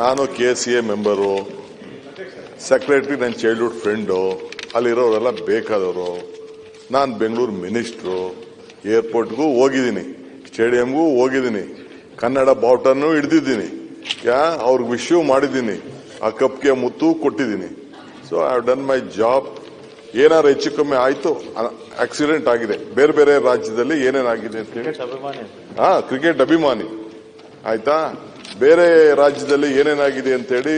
ನಾನು K C A member secretary ನನ್ನ childhood friend ಅಲ್ಲಿರೋರೆಲ್ಲ ಬೇಕಾದವರು. ನಾನು ಬೆಂಗಳೂರು ಮಿನಿಸ್ಟ್ರು ಏರ್ಪೋರ್ಟ್ಗೂ ಹೋಗಿದ್ದೀನಿ ಸ್ಟೇಡಿಯಂಗೂ ಹೋಗಿದ್ದೀನಿ ಕನ್ನಡ ಬಾವುಟನ್ನು ಹಿಡ್ದಿದ್ದೀನಿ ಯಾ ಅವ್ರಿಗೆ ವಿಶ್ಯೂ ಮಾಡಿದ್ದೀನಿ ಆ ಕಪ್ಗೆ ಮುತ್ತು ಕೊಟ್ಟಿದ್ದೀನಿ. So I done my job ಏನಾರು ಹೆಚ್ಚು ಕಮ್ಮಿ ಆಯ್ತು ಆಕ್ಸಿಡೆಂಟ್ ಆಗಿದೆ. ಬೇರೆ ಬೇರೆ ರಾಜ್ಯದಲ್ಲಿ ಏನೇನಾಗಿದೆ ಅಂತ ಹೇಳಿ. ಹಾ ಕ್ರಿಕೆಟ್ ಅಭಿಮಾನಿ. ಆಯ್ತಾ? ಬೇರೆ ರಾಜ್ಯದಲ್ಲಿ ಏನೇನಾಗಿದೆ ಅಂತೇಳಿ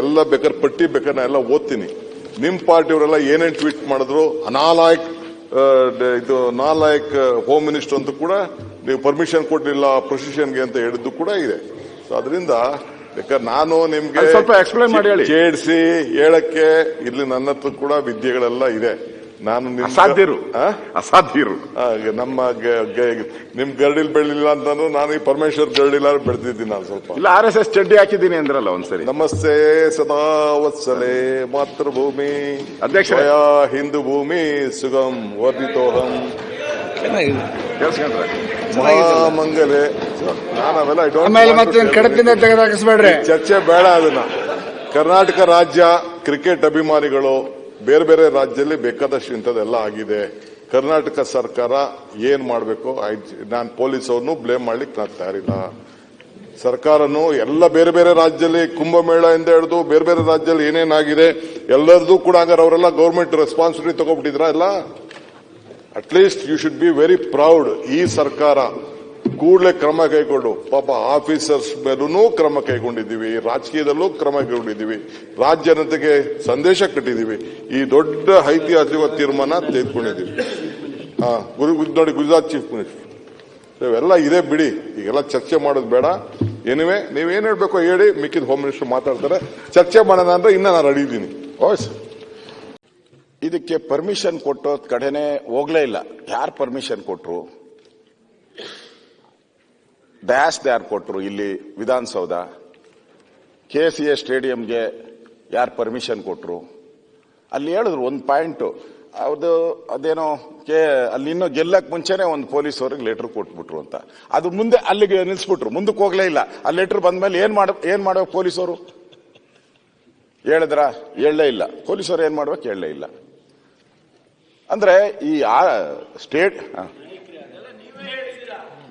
ಎಲ್ಲ ಬೇಕಾದ್ರೆ ಪಟ್ಟಿ ಬೇಕಾದ್ರೆ ನಾ ಎಲ್ಲ ಓದ್ತೀನಿ. ನಿಮ್ಮ ಪಾರ್ಟಿಯವರೆಲ್ಲ ಏನೇನು ಟ್ವೀಟ್ ಮಾಡಿದ್ರು ಅನಾಲಾಯಕ್ ಇದು ನಾಲಾಯಕ್ ಹೋಮ್ ಮಿನಿಸ್ಟರ್ ಅಂತ ಕೂಡ ನೀವು ಪರ್ಮಿಷನ್ ಕೊಟ್ಟಿಲ್ಲ ಪ್ರೊಸಿಷನ್ಗೆ ಅಂತ ಹೇಳಿದ್ದು ಕೂಡ ಇದೆ. ಸೊ ಅದರಿಂದ ಬೇಕಾದ್ರೆ ನಾನು ನಿಮ್ಗೆ ಸ್ವಲ್ಪ ಎಕ್ಸ್ಪ್ಲೈನ್ ಮಾಡಿ ಹೇಳಿ. ಹೇಳಕ್ಕೆ ಇಲ್ಲಿ ನನ್ನ ಹತ್ರ ಕೂಡ ವಿದ್ಯೆಗಳೆಲ್ಲ ಇದೆ. ನಾನು ನಿಮ್ಗೆ- ಅಸಾಧ್ಯರು? ಅಸಾಧ್ಯರು. ಆ, ನಮ್ಮ ನಿಮ್ ಗರಡಿಲ್ ಬೆಳಿಲಿಲ್ಲ ಅಂತಂದ್ರೆ ನಾನು ಈ ಪರಮೇಶ್ವರ್ ಗರಡಿಲ್ಲ ಬೆಳೆದಿದ್ದೀನಿ ನಾನು ಸ್ವಲ್ಪ. ಇಲ್ಲ ಆರ್ ಎಸ್ ಎಸ್ ಚಡ್ಡಿ ಹಾಕಿದ್ದೀನಿ ಅಂದ್ರಲ್ಲ ಒಂದ್ಸರಿ. ನಮಸ್ತೆ ಸದಾ ವತ್ಸಲೆ ಮಾತೃಭೂಮಿ. ಅಧ್ಯಕ್ಷ ಹಿಂದೂ ಭೂಮಿ ಸುಗಮ್ ವರ್ಧಿತೋಹಂ. ಮಹಾಮಂಗಲೆ. ನಾನು ಅವೆಲ್ಲ ಕಡಪಿಂದ. ತೆಗೆದಾಕಿಸ್ಬೇಡ್ರಿ ಚರ್ಚೆ ಬೇಡ ಅದನ್ನ. ಕರ್ನಾಟಕ ರಾಜ್ಯ ಕ್ರಿಕೆಟ್ ಅಭಿಮಾನಿಗಳು ಬೇರೆ ಬೇರೆ ರಾಜ್ಯದಲ್ಲಿ ಬೇಕಾದಷ್ಟು ಇಂಥದ್ದೆಲ್ಲ ಆಗಿದೆ. ಕರ್ನಾಟಕ ಸರ್ಕಾರ ಏನ್ ಮಾಡಬೇಕು? ನಾನು ಪೊಲೀಸ್ ಅವ್ರನ್ನು ಬ್ಲೇಮ್ ಮಾಡ್ಲಿಕ್ಕೆ ನಾನು ತಯಾರಿಲ್ಲ. ಸರ್ಕಾರನು ಎಲ್ಲ ಬೇರೆ ಬೇರೆ ರಾಜ್ಯದಲ್ಲಿ ಕುಂಭಮೇಳ ಇಂದ ಹಿಡಿದು ಬೇರೆ ಬೇರೆ ರಾಜ್ಯದಲ್ಲಿ ಏನೇನಾಗಿದೆ, ಎಲ್ಲರದು ಕೂಡ ಹಂಗಾರೆ ಅವರೆಲ್ಲ government responsibility ತಗೋಬಿಟ್ಟಿದ್ರ at least you should be very proud ಈ ಸರ್ಕಾರ. ಕೂಡಲೇ ಕ್ರಮ ಕೈಗೊಂಡು, ಪಾಪ ಆಫೀಸರ್ಸ್ ಮೇಲೂ ಕ್ರಮ ಕೈಗೊಂಡಿದ್ದೀವಿ, ರಾಜಕೀಯದಲ್ಲೂ ಕ್ರಮ ಕೈಗೊಂಡಿದ್ದೀವಿ, ರಾಜ್ಯ ಜನತೆಗೆ ಸಂದೇಶ ಕಟ್ಟಿದ್ದೀವಿ. ಈ ದೊಡ್ಡ ಐತಿಹಾಸಿಕ ತೀರ್ಮಾನ ತೆಗೆದುಕೊಂಡಿದ್ದೀವಿ. ಹಾ ಗುರು ನೋಡಿ ಗುಜರಾತ್ ಚೀಫ್ ಮಿನಿಸ್ಟರ್ ಇವೆಲ್ಲ ಇದೆ ಬಿಡಿ, ಈಗೆಲ್ಲ ಚರ್ಚೆ ಮಾಡೋದು ಬೇಡ. ಏನಿವೆ ನೀವೇನು ಹೇಳ್ಬೇಕು ಹೇಳಿ, ಮಿಕ್ಕಿದ ಹೋಮ್ ಮಿನಿಸ್ಟರ್ ಮಾತಾಡ್ತಾರೆ. ಚರ್ಚೆ ಮಾಡೋಣ ಅಂದ್ರೆ ಇನ್ನ ನಾನು ರೆಡಿ ಇದ್ದೀನಿ ಸರ್. ಇದಕ್ಕೆ ಪರ್ಮಿಷನ್ ಕೊಟ್ಟೋದ್ ಕಡೆನೆ ಹೋಗ್ಲೇ ಇಲ್ಲ. ಯಾರು ಪರ್ಮಿಷನ್ ಕೊಟ್ರು? ಡ್ಯಾಶ್ ಯಾರು ಕೊಟ್ಟರು ಇಲ್ಲಿ ವಿಧಾನಸೌಧ. ಕೆ ಸಿ ಎ ಸ್ಟೇಡಿಯಂಗೆ ಯಾರು ಪರ್ಮಿಷನ್ ಕೊಟ್ಟರು ಅಲ್ಲಿ ಹೇಳಿದ್ರು ಒಂದು ಪಾಯಿಂಟು ಅದು, ಅದೇನೋ, ಕೆ, ಅಲ್ಲಿ ಇನ್ನೂ ಗೆಲ್ಲಕ್ಕೆ ಮುಂಚೆನೆ ಒಂದು ಪೊಲೀಸ್ ಅವ್ರಿಗೆ ಲೆಟರ್ ಕೊಟ್ಬಿಟ್ರು ಅಂತ. ಅದು ಮುಂದೆ ಅಲ್ಲಿಗೆ ನಿಲ್ಲಿಸ್ಬಿಟ್ರು ಮುಂದಕ್ಕೆ ಹೋಗ್ಲೇ ಇಲ್ಲ. ಆ ಲೆಟರ್ ಬಂದ್ಮೇಲೆ ಏನು ಮಾಡ, ಏನು ಮಾಡೋ ಪೊಲೀಸರು ಹೇಳಿದ್ರ? ಹೇಳಲೇ ಇಲ್ಲ. ಪೊಲೀಸರು ಏನು ಮಾಡ್ಬೇಕು? ಹೇಳಲೇ ಇಲ್ಲ. ಅಂದರೆ ಈ ಆ ಸ್ಟೇಟ್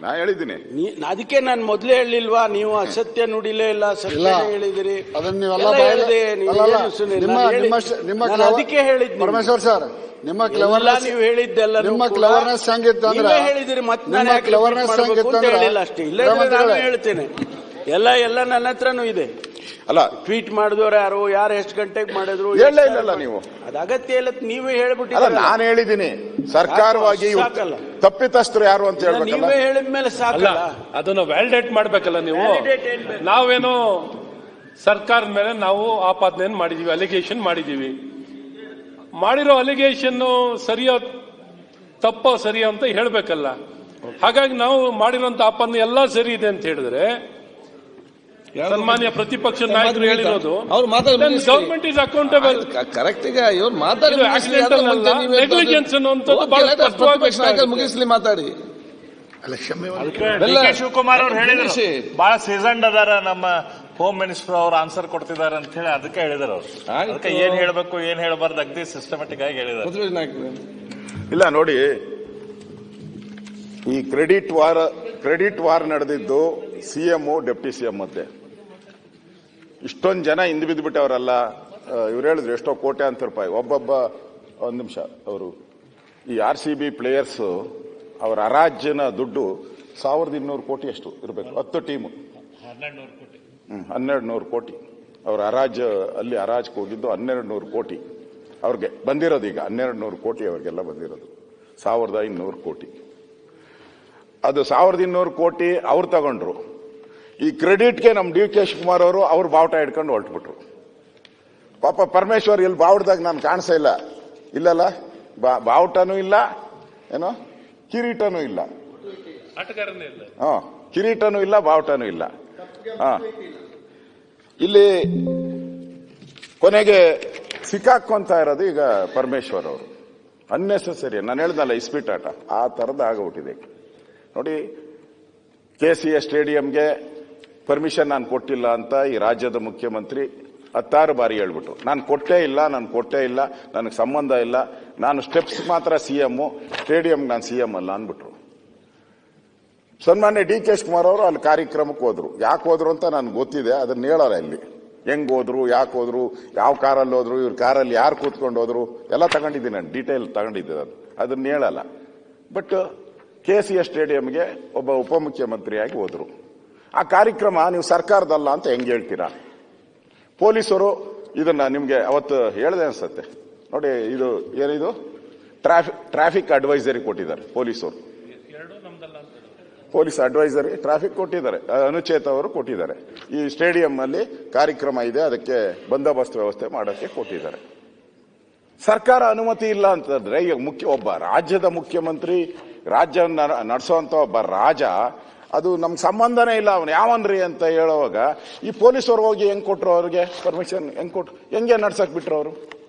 ನಾ ಹೇಳಿದ್ದೀನಿ. ನೀ- ಅದಕ್ಕೆ ನಾನು ಮೊದಲೇ ಹೇಳಿಲ್ವಾ ನೀವು ಅಸತ್ಯ ನುಡಿಲೇ ಇಲ್ಲ ಸತ್ಯ ಹೇಳಿದಿರಿ. ಅದಕ್ಕೆ ಹೇಳಿದ್ದು ಪರಮೇಶ್ವರ್ ಸರ್ ನಿಮ್ಮ ಎಲ್ಲ ನೀವು ಹೇಳಿದ್ದೆಲ್ಲ ನಿಮ್ಮ ಕ್ಲವರ್ನೆಸ್ ಸಂಗೀತ ಅಂದ್ರೆ ಹೇಳಿದಿರಿ ಮತ್ತೆ ನಿಮ್ಮ ಕ್ಲೆವರ್ನೆಸ್ ಅಂದ್ರೆ ಹೇಳಿಲ್ಲ ಅಷ್ಟೇ. ಇಲ್ಲ ನಾನು ಹೇಳ್ತೇನೆ. ಎಲ್ಲ ಎಲ್ಲ ನನ್ನ ಹತ್ರನೂ ಇದೆ. ಅಲ್ಲ ಟ್ವೀಟ್ ಮಾಡಿದವರು ಯಾರು ಯಾರು ಎಷ್ಟು ಗಂಟೆಗೆ ಮಾಡಿದ್ರು ಹೇಳಲೇ ಇಲ್ಲಲ್ಲ ನೀವು. ಅದು ಅಗತ್ಯ ಇಲ್ಲ ನೀವೇ ಅಲ್ಲ ಹೇಳ್ಬಿಟ್ಟಿಲ್ಲ ನಾನು ಹೇಳಿದ್ದೀನಿ. ಸರ್ಕಾರವಾಗಿ ಸಾಕಲ್ಲ. ತಪ್ಪಿತಸ್ಥರು ಯಾರು ಅಂತ ಹೇಳ್ಬೇಕಲ್ಲ? ನೀವೇ ಹೇಳಿದ ಮೇಲೆ ಸಾಕಲ್ಲ. ಅದನ್ನ ವ್ಯಾಲಿಡೇಟ್ ಮಾಡ್ಬೇಕಲ್ಲ ನೀವು? Validate ಏನ್ ಬೇಕು? ನಾವೇನು ಸರ್ಕಾರದ ಮೇಲೆ ನಾವು ಆಪಾದನೆ ಮಾಡಿದೀವಿ ಅಲಿಗೇಷನ್ ಮಾಡಿದೀವಿ. ಮಾಡಿರೋ ಅಲಿಗೇಷನ್ ಸರಿಯೋ ತಪ್ಪೋ ಸರಿಯೋ ಅಂತ ಹೇಳ್ಬೇಕಲ್ಲ. ಹಾಗಾಗಿ ನಾವು ಮಾಡಿರೋಂತ ಆಪಾದನೆ ಎಲ್ಲಾ ಸರಿ ಇದೆ ಅಂತ ಹೇಳಿದ್ರೆ ಸನ್ಮಾನ್ಯ ಪ್ರತಿಪಕ್ಷ ನಾಯಕರು ಹೇಳಿರೋದು ಅವ್ರು ಮಾತಾಡಿ. ಗವರ್ಮೆಂಟ್ ಇಸ್ ಅಕೌಂಟೇಬಲ್ ಕರೆಕ್ಟ್ ಈಗ ಇವ್ರು ಮಾತಾಡಿ ಇದು ಮುಗಿಸ್ಲಿ, ಅನ್ನುವಂಥದ್ದು ಬಹಳ ಪ್ರತಿಪಕ್ಷ ನಾಯಕರು ಮಾತಾಡಿ. ಡಿ ಕೆ ಶಿವಕುಮಾರ್ ಅವ್ರು ಹೇಳಿದ್ರು. ಬಹಳ ಸೀಸನ್ ಅದಾರ ನಮ್ಮ ಹೋಮ್ ಮಿನಿಸ್ಟರ್ ಅವ್ರು ಆನ್ಸರ್ ಕೊಡ್ತಿದ್ದಾರೆ ಅಂತ ಹೇಳಿ ಅದಕ್ಕೆ ಹೇಳಿದಾರೆ ಅವ್ರು. ಅದಕ್ಕೆ ಏನ್ ಹೇಳ್ಬೇಕು ಏನ್ ಹೇಳ್ಬಾರ್ದು ಅಗ್ದಿ ಸಿಸ್ಟಮೆಟಿಕ್ ಆಗಿ ಹೇಳಿದಾರೆ. ಇಲ್ಲ ನೋಡಿ ಈ ಕ್ರೆಡಿಟ್ ವಾರ್ ಕ್ರೆಡಿಟ್ ವಾರ್ ನಡೆದಿದ್ದು ಸಿಎಂ ಡೆಪ್ಟಿ ಸಿಎಂ ಮಧ್ಯೆ ಇಷ್ಟೊಂದು ಜನ ಹಿಂದೆ ಬಿದ್ದು ಅವರೆಲ್ಲ ಇವ್ರು ಹೇಳಿದ್ರು ಎಷ್ಟೋ ಕೋಟ್ಯಾಂತರ ರೂಪಾಯಿ. ಒಬ್ಬೊಬ್ಬ ಒಂದು ನಿಮಿಷ ಅವರು ಈ ಆರ್ ಸಿ ಬಿ ಪ್ಲೇಯರ್ಸ್ ಅವರ ಅರಾಜ್ಯನ ದುಡ್ಡು ಸಾವಿರದ ಇನ್ನೂರು ಕೋಟಿ ಅಷ್ಟು ಇರಬೇಕು. ಹತ್ತು ಟೀಮು. ಹನ್ನೆರಡು ನೂರು ಕೋಟಿ. ಅವ್ರ ಅರಾಜ್ ಅಲ್ಲಿ ಅರಾಜ್ಗೆ ಹೋಗಿದ್ದು ಹನ್ನೆರಡು ನೂರು ಕೋಟಿ. ಅವ್ರಿಗೆ ಬಂದಿರೋದು ಈಗ ಹನ್ನೆರಡು ನೂರು ಕೋಟಿ ಅವ್ರಿಗೆಲ್ಲ ಬಂದಿರೋದು. ಸಾವಿರದ ಇನ್ನೂರು ಕೋಟಿ. ಅದು ಸಾವಿರದ ಇನ್ನೂರು ಕೋಟಿ ಅವ್ರು ತಗೊಂಡ್ರು. ಈ ಕ್ರೆಡಿಟ್ಗೆ ನಮ್ಮ ಡಿ ಕೆ ಶಿವಕುಮಾರ್ ಅವರು ಅವ್ರು ಬಾವುಟ ಹಿಡ್ಕೊಂಡು ಹೊರಟ್ಬಿಟ್ರು. ಪಾಪ ಪರಮೇಶ್ವರ್ ಇಲ್ಲಿ ಬಾವುಟದಾಗ ನಾನು ಕಾಣಿಸೇ ಇಲ್ಲ. ಇಲ್ಲಲ್ಲ? ಬಾ- ಬಾವುಟನೂ ಇಲ್ಲ ಏನೋ ಕಿರೀಟನೂ ಇಲ್ಲ. ಹಾ ಕಿರೀಟನೂ ಇಲ್ಲ ಬಾವುಟನೂ ಇಲ್ಲ. ಹಾ. ಇಲ್ಲಿ ಕೊನೆಗೆ ಸಿಕ್ಕಾಕೊಂತ ಇರೋದು ಈಗ ಪರಮೇಶ್ವರ್ ಅವರು. ಅನ್ನೆಸೆಸರಿ ನಾನು ಹೇಳ್ದಲ್ಲ ಇಸ್ಪೀಟ್ ಆಟ. ಆ ತರದ ಆಗೋಗ್ಬಿಟ್ಟಿದೆ ನೋಡಿ ಕೆ ಸಿ ಎ ಸ್ಟೇಡಿಯಂಗೆ ಪರ್ಮಿಷನ್ ನಾನು ಕೊಟ್ಟಿಲ್ಲ ಅಂತ ಈ ರಾಜ್ಯದ ಮುಖ್ಯಮಂತ್ರಿ ಹತ್ತಾರು ಬಾರಿ ಹೇಳ್ಬಿಟ್ಟು ನಾನು ಕೊಟ್ಟೇ ಇಲ್ಲ, ನಾನು ಕೊಟ್ಟೇ ಇಲ್ಲ, ನನಗೆ ಸಂಬಂಧ ಇಲ್ಲ. ನಾನು ಸ್ಟೆಪ್ಸ್ ಮಾತ್ರ ಸಿ ಎಮ್ಮು ಸ್ಟೇಡಿಯಂ ನಾನು ಸಿ ಎಂ ಅಲ್ಲ ಅಂದ್ಬಿಟ್ರು. ಸನ್ಮಾನ್ಯ ಡಿ ಕೆ ಶಿವಕುಮಾರ್ ಅವರು ಅಲ್ಲಿ ಕಾರ್ಯಕ್ರಮಕ್ಕೆ ಹೋದ್ರು. ಯಾಕೆ ಹೋದ್ರು ಅಂತ ನನಗೆ ಗೊತ್ತಿದೆ, ಅದನ್ನ ಹೇಳಲ್ಲ ಇಲ್ಲಿ. ಹೆಂಗ್ ಹೋದ್ರು, ಯಾಕೆ ಹೋದ್ರು, ಯಾವ ಕಾರಲ್ಲಿ ಹೋದ್ರು, ಇವ್ರ ಕಾರಲ್ಲಿ ಯಾರು ಕೂತ್ಕೊಂಡು ಹೋದ್ರು, ಎಲ್ಲ ತಗೊಂಡಿದ್ದೀನಿ ನಾನು ಡೀಟೇಲ್ ತಗೊಂಡಿದ್ದೆ ಅದು ಅದನ್ನ ಹೇಳಲ್ಲ. ಬಟ್ ಕೆ ಸಿ ಎಸ್ ಸ್ಟೇಡಿಯಂಗೆ ಒಬ್ಬ ಉಪಮುಖ್ಯಮಂತ್ರಿಯಾಗಿ ಹೋದ್ರು. ಆ ಕಾರ್ಯಕ್ರಮ ನೀವು ಸರ್ಕಾರದಲ್ಲ ಅಂತ ಹೆಂಗೆ ಹೇಳ್ತೀರಾ? ಪೊಲೀಸರು ಇದನ್ನ ನಿಮಗೆ ಅವತ್ತು ಹೇಳಿದೆ ಅನ್ಸತ್ತೆ. ನೋಡಿ, ಇದು ಏನಿದು? ಟ್ರಾಫಿಕ್ ಟ್ರಾಫಿಕ್ ಅಡ್ವೈಸರಿ ಕೊಟ್ಟಿದ್ದಾರೆ ಪೊಲೀಸರು. ಪೊಲೀಸ್ ಅಡ್ವೈಸರಿ ಟ್ರಾಫಿಕ್ ಕೊಟ್ಟಿದ್ದಾರೆ ಅನುಚೇತ ಅವರು ಕೊಟ್ಟಿದ್ದಾರೆ. ಈ ಸ್ಟೇಡಿಯಂ ಅಲ್ಲಿ ಕಾರ್ಯಕ್ರಮ ಇದೆ, ಅದಕ್ಕೆ ಬಂದೋಬಸ್ತ್ ವ್ಯವಸ್ಥೆ ಮಾಡೋಕ್ಕೆ ಕೊಟ್ಟಿದ್ದಾರೆ. ಸರ್ಕಾರ ಅನುಮತಿ ಇಲ್ಲ ಅಂತಂದ್ರೆ, ಈಗ ಮುಖ್ಯ, ಒಬ್ಬ ರಾಜ್ಯದ ಮುಖ್ಯಮಂತ್ರಿ, ರಾಜ್ಯವನ್ನು ನಡೆಸುವಂತ ಒಬ್ಬ ರಾಜ ಅದು ನಮ್ ಸಂಬಂಧನೇ ಇಲ್ಲ ಅವನು. ಯಾವನ್ರಿ ಅಂತ ಹೇಳುವಾಗ, ಈ ಪೊಲೀಸರು ಹೋಗಿ ಹೆಂಗ್ ಕೊಟ್ರು ಅವ್ರಿಗೆ? ಪರ್ಮಿಷನ್ ಹೆಂಗ್ ಕೊಟ್ರು? ಹೆಂಗೆ ನಡ್ಸಕ್ ಬಿಟ್ರು ಅವರು?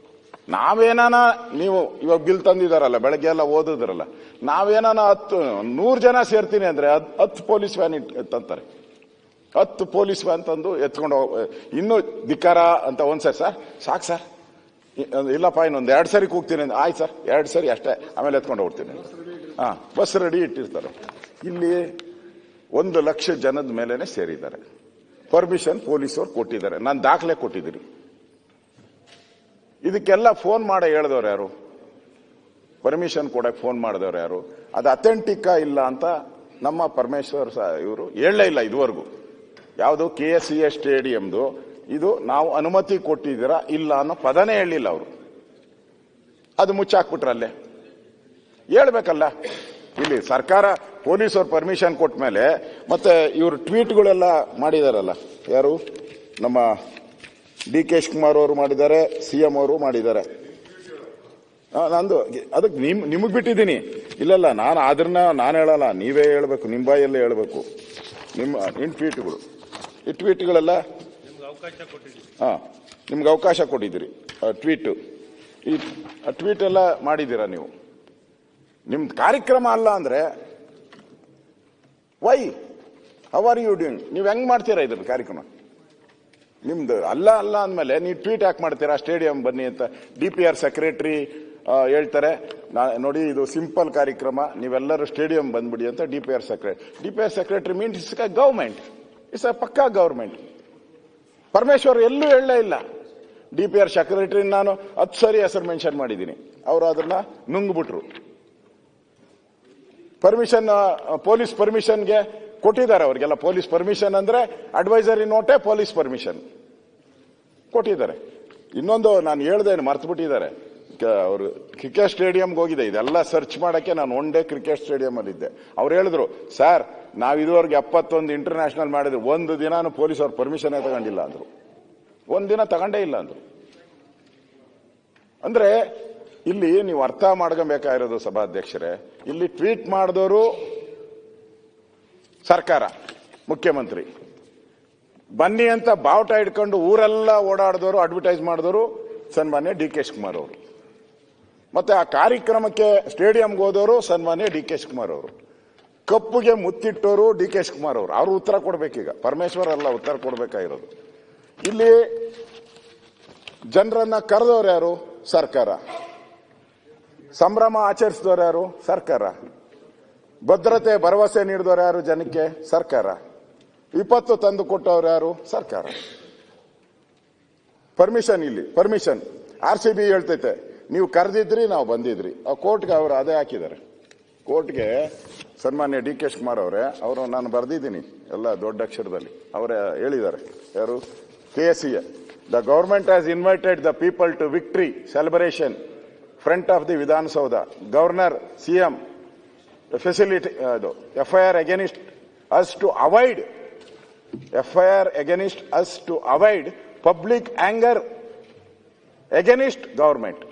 ನಾವೇನಾನ, ನೀವು ಇವಾಗ ಬಿಲ್ ತಂದಿದಾರಲ್ಲ, ಬೆಳಗ್ಗೆ ಎಲ್ಲ ಓದಿದ್ರಲ್ಲ, ನಾವೇನಾನ ಹತ್ತು, ನೂರು ಜನ ಸೇರ್ತೀನಿ ಅಂದ್ರೆ ಹತ್- ಹತ್ತು ಪೊಲೀಸ್ ವ್ಯಾನ್ ಇಟ್ಟಂತಾರೆ ಹತ್ತು ಪೊಲೀಸ್ ವ್ಯಾನ್ ತಂದು ಎತ್ಕೊಂಡು ಇನ್ನೂ ಧಿಕ್ಕಾರ ಅಂತ ಒಂದ್ಸರಿ ಸರ್ ಸಾಕು ಸರ್. ಇಲ್ಲಪ್ಪ, ಇನ್ನೊಂದು ಎರಡು ಸರಿ ಕೂಗ್ತೀನಿ ಅಂದ್ರೆ, ಆಯ್ತು ಸರ್, ಎರಡು ಸರಿ ಅಷ್ಟೇ, ಆಮೇಲೆ ಎತ್ಕೊಂಡು ಹೋಗ್ತೀನಿ. ಹಾ, ಬಸ್ ರೆಡಿ ಇಟ್ಟಿರ್ತಾರೆ. ಇಲ್ಲಿ ಒಂದು ಲಕ್ಷ ಜನದ ಮೇಲೆನೆ ಸೇರಿದ್ದಾರೆ. ಪರ್ಮಿಷನ್ ಪೊಲೀಸರು ಕೊಟ್ಟಿದ್ದಾರೆ. ನಾನು ದಾಖಲೆ ಕೊಟ್ಟಿದ್ದೀನಿ. ಇದಕ್ಕೆಲ್ಲ ಫೋನ್ ಮಾಡಿ ಹೇಳಿದವ್ರು ಯಾರು? ಪರ್ಮಿಷನ್ ಕೊಡಕ್ಕೆ ಫೋನ್ ಮಾಡಿದವ್ರು ಯಾರು? ಅದು ಅಥೆಂಟಿಕ್ ಇಲ್ಲ ಅಂತ ನಮ್ಮ ಪರಮೇಶ್ವರ್ ಇವರು ಹೇಳಲೇ ಇಲ್ಲ ಇದುವರೆಗೂ. ಯಾವುದು ಕೆ ಎಸ್ ಸಿ ಎ ಸ್ಟೇಡಿಯಂದು ಇದು ನಾವು ಅನುಮತಿ ಕೊಟ್ಟಿದ್ದೀರಾ ಇಲ್ಲ ಅನ್ನೋ ಪದನೇ ಹೇಳಿಲ್ಲ ಅವರು. ಅದು ಮುಚ್ಚಾಕ್ಬಿಟ್ರಲ್ಲೇ ಹೇಳ್ಬೇಕಲ್ಲ. ಇಲ್ಲಿ ಸರ್ಕಾರ ಪೊಲೀಸರು ಪರ್ಮಿಷನ್ ಕೊಟ್ಟ ಮೇಲೆ ಮತ್ತೆ ಇವರು ಟ್ವೀಟ್ಗಳೆಲ್ಲ ಮಾಡಿದಾರಲ್ಲ. ಯಾರು? ನಮ್ಮ ಡಿ ಕೆ ಶಿವಕುಮಾರ್ ಅವರು ಮಾಡಿದ್ದಾರೆ ಸಿ ಎಂ ಅವರು ಮಾಡಿದ್ದಾರೆ. ನಂದು ಅದಕ್ಕೆ ನಿಮ್ ನಿಮಗೆ ಬಿಟ್ಟಿದ್ದೀನಿ. ಇಲ್ಲಲ್ಲ ನಾನು ಅದನ್ನ ನಾನು ಹೇಳಲ್ಲ ನೀವೇ ಹೇಳ್ಬೇಕು ನಿಮ್ಮ ಬಾಯಲ್ಲೇ ಹೇಳ್ಬೇಕು. ನಿಮ್ಮ ನಿಮ್ಮ ಟ್ವೀಟ್ಗಳು ಈ ಟ್ವೀಟ್ಗಳೆಲ್ಲ ಹಾಂ ನಿಮ್ಗೆ ಅವಕಾಶ ಕೊಟ್ಟಿದ್ದೀರಿ ಟ್ವೀಟ್ ಈ ಟ್ವೀಟ್ ಎಲ್ಲ ಮಾಡಿದ್ದೀರಾ ನೀವು? ನಿಮ್ದು ಕಾರ್ಯಕ್ರಮ ಅಲ್ಲ ಅಂದ್ರೆ why how are you doing ನೀವು ಹೆಂಗ್ ಮಾಡ್ತೀರಾ ಇದ್ರ ಕಾರ್ಯಕ್ರಮ? ನಿಮ್ದು ಅಲ್ಲ ಅಲ್ಲ ಅಂದಮೇಲೆ ನೀವು ಟ್ವೀಟ್ ಯಾಕೆ ಮಾಡ್ತೀರಾ? ಸ್ಟೇಡಿಯಂ ಬನ್ನಿ ಅಂತ ಡಿ ಪಿ ಆರ್ ಸೆಕ್ರೆಟ್ರಿ ಹೇಳ್ತಾರೆ. ನಾ- ನೋಡಿ, ಇದು ಸಿಂಪಲ್ ಕಾರ್ಯಕ್ರಮ. ನೀವೆಲ್ಲರೂ ಸ್ಟೇಡಿಯಂ ಬಂದ್ಬಿಡಿ ಅಂತ D P R secretary D P R secretary means it's a government it's a ಪಕ್ಕಾ ಗೌರ್ಮೆಂಟ್ ಪರಮೇಶ್ವರ್ ಎಲ್ಲೂ ಹೇಳಲೇ ಇಲ್ಲ. ಡಿ ಪಿ ಆರ್ ಸೆಕ್ರೆಟ್ರಿ ನಾನು ಹತ್ತು ಸರಿ ಹೆಸರು ಮೆನ್ಷನ್ ಮಾಡಿದ್ದೀನಿ. ಅವರು ಅದನ್ನ ನುಂಗ್ಬಿಟ್ರು. ಪರ್ಮಿಷನ್ ಪೊಲೀಸ್ ಪರ್ಮಿಷನ್ಗೆ ಕೊಟ್ಟಿದ್ದಾರೆ ಅವರಿಗೆಲ್ಲ. ಪೊಲೀಸ್ ಪರ್ಮಿಷನ್ ಅಂದ್ರೆ ಅಡ್ವೈಸರಿ ನೋಟೇ ಪೊಲೀಸ್ ಪರ್ಮಿಷನ್ ಕೊಟ್ಟಿದ್ದಾರೆ. ಇನ್ನೊಂದು ನಾನು ಹೇಳ್ದೆ ಮರ್ತು ಬಿಟ್ಟಿದ್ದಾರೆ ಅವರು ಕ್ರಿಕೆಟ್ ಸ್ಟೇಡಿಯಂಗೆ ಹೋಗಿದೆ. ಇದೆಲ್ಲ ಸರ್ಚ್ ಮಾಡೋಕ್ಕೆ ನಾನು ಒನ್ ಡೇ ಕ್ರಿಕೆಟ್ ಸ್ಟೇಡಿಯಂ ಅಲ್ಲಿ ಇದ್ದೆ. ಅವ್ರು ಹೇಳಿದ್ರು ಸರ್ ನಾವು ಇದುವರೆಗೆ ಎಪ್ಪತ್ತೊಂದು ಇಂಟರ್ನ್ಯಾಷನಲ್ ಮಾಡಿದ್ರು. ಒಂದು ದಿನಾನು ಪೊಲೀಸ್ ಅವ್ರ ಪರ್ಮಿಷನೇ ತಗೊಂಡಿಲ್ಲ, ಅಂದರು. ಒಂದು ದಿನ ತಗೊಂಡೇ ಇಲ್ಲ ಅಂದರು. ಅಂದ್ರೆ ಇಲ್ಲಿ ನೀವು ಅರ್ಥ ಮಾಡ್ಕೊಬೇಕಾಗಿರೋದು ಸಭಾಧ್ಯಕ್ಷರೇ, ಇಲ್ಲಿ ಟ್ವೀಟ್ ಮಾಡಿದವರು ಸರ್ಕಾರ, ಮುಖ್ಯಮಂತ್ರಿ. ಬನ್ನಿ ಅಂತ ಬಾವುಟ ಇಟ್ಕೊಂಡು ಊರೆಲ್ಲ ಓಡಾಡಿದವರು ಅಡ್ವರ್ಟೈಸ್ ಮಾಡಿದವರು ಸನ್ಮಾನ್ಯ ಡಿ ಕೆ ಶಿವಕುಮಾರ್ ಅವರು. ಮತ್ತೆ ಆ ಕಾರ್ಯಕ್ರಮಕ್ಕೆ ಸ್ಟೇಡಿಯಂಗೆ ಹೋದವರು ಸನ್ಮಾನ್ಯ ಡಿ ಕೆ ಶಿವಕುಮಾರ್ ಅವರು. ಕಪ್ಪುಗೆ ಮುತ್ತಿಟ್ಟವರು ಡಿ ಕೆ ಶಿವಕುಮಾರ್ ಅವರು. ಅವರು ಉತ್ತರ ಕೊಡಬೇಕೀಗ. ಪರಮೇಶ್ವರ್ ಅಲ್ಲ ಉತ್ತರ ಕೊಡಬೇಕಾಗಿರೋದು. ಇಲ್ಲಿ ಜನರನ್ನ ಕರೆದವ್ರು ಯಾರು? ಸರ್ಕಾರ. ಸಂಭ್ರಮ ಆಚರಿಸಿದವರು ಯಾರು? ಸರ್ಕಾರ. ಭದ್ರತೆ, ಭರವಸೆ ನೀಡಿದವರು ಯಾರು ಜನಕ್ಕೆ? ಸರ್ಕಾರ. ವಿಪತ್ತು ತಂದು ಕೊಟ್ಟವ್ರು ಯಾರು? ಸರ್ಕಾರ. ಪರ್ಮಿಷನ್ ಇಲ್ಲಿ ಪರ್ಮಿಷನ್ ಆರ್ ಸಿ ಬಿ ಹೇಳ್ತೈತೆ, ನೀವು ಕರೆದಿದ್ರಿ, ನಾವು ಬಂದಿದ್ರಿ. ಆ ಕೋರ್ಟ್ಗೆ ಅವರು ಅದೇ ಹಾಕಿದ್ದಾರೆ. ಕೋರ್ಟ್ಗೆ ಸನ್ಮಾನ್ಯ ಡಿ ಕೆ ಕುಮಾರ್ ಅವರೇ, ಅವರು ನಾನು ಬರೆದಿದ್ದೀನಿ ಎಲ್ಲ ದೊಡ್ಡ ಅಕ್ಷರದಲ್ಲಿ. ಅವರೇ ಹೇಳಿದ್ದಾರೆ. ಯಾರು? K S C the government has invited the people to victory celebration front of the Vidhana Soudha governor CM facility ಅದು FIR against us to avoid FIR against us to avoid public anger against government